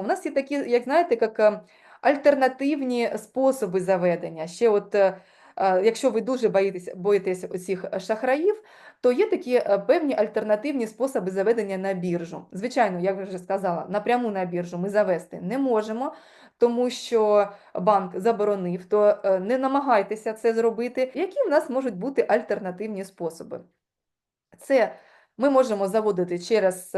У нас є такі, як знаєте, як е, альтернативні способи заведення. Ще от, е, е, якщо ви дуже боїтесь, боїтесь оцих шахраїв, то є такі е, певні альтернативні способи заведення на біржу. Звичайно, як вже сказала, напряму на біржу ми завести не можемо, тому що банк заборонив, то не намагайтеся це зробити. Які в нас можуть бути альтернативні способи? Це ми можемо заводити через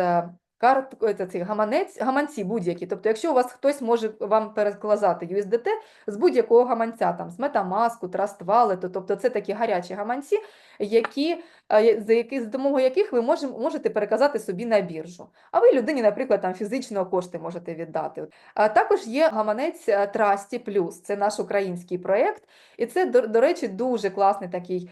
карт, е, цей гаманець, гаманці будь-які. Тобто, якщо у вас хтось може вам перекладати USDT з будь-якого гаманця, там з Trust Wallet, тобто це такі гарячі гаманці, які, е, за які, за допомогою яких ви можем, можете переказати собі на біржу. А ви людині, наприклад, там фізично кошти можете віддати. А також є гаманець е, Trusty Plus, це наш український проєкт, і це, до, до речі, дуже класний такий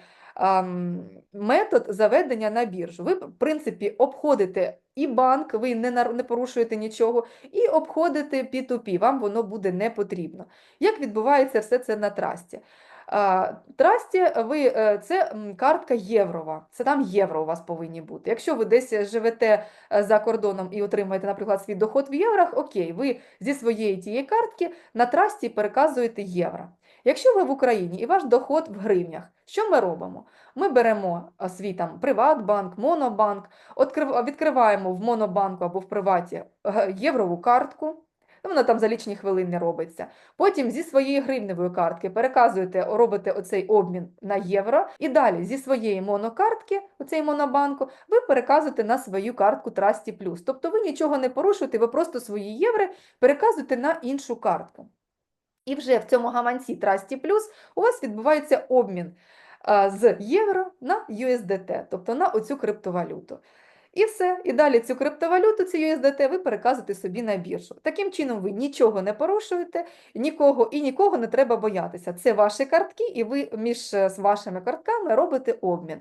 метод заведення на біржу. Ви, в принципі, обходите і банк, ви не, не порушуєте нічого, і обходите P2P, вам воно буде не потрібно. Як відбувається все це на трасті? Трасті ви, е, це картка єврова, це там євро у вас повинні бути. Якщо ви десь живете е, за кордоном і отримуєте, наприклад, свій доход в єврах, окей, ви зі своєї тієї картки на трасті переказуєте євро. Якщо ви в Україні і ваш доход в гривнях, що ми робимо? Ми беремо свій там Приватбанк, Монобанк, відкриваємо в Монобанку або в Приваті е, єврову картку. Вона там за лічені хвилини робиться. Потім зі своєї гривневої картки переказуєте, робите оцей обмін на євро. І далі зі своєї монокартки, оцей монобанку, ви переказуєте на свою картку Trusty Plus. Тобто ви нічого не порушуєте, ви просто свої євро переказуєте на іншу картку. І вже в цьому гаманці Trusty Plus у вас відбувається обмін з євро на USDT, тобто на оцю криптовалюту. І все. І далі цю криптовалюту, цю USDT, ви переказуєте собі на біржу. Таким чином ви нічого не порушуєте, нікого і нікого не треба боятися. Це ваші картки, і ви між е, вашими картками робите обмін.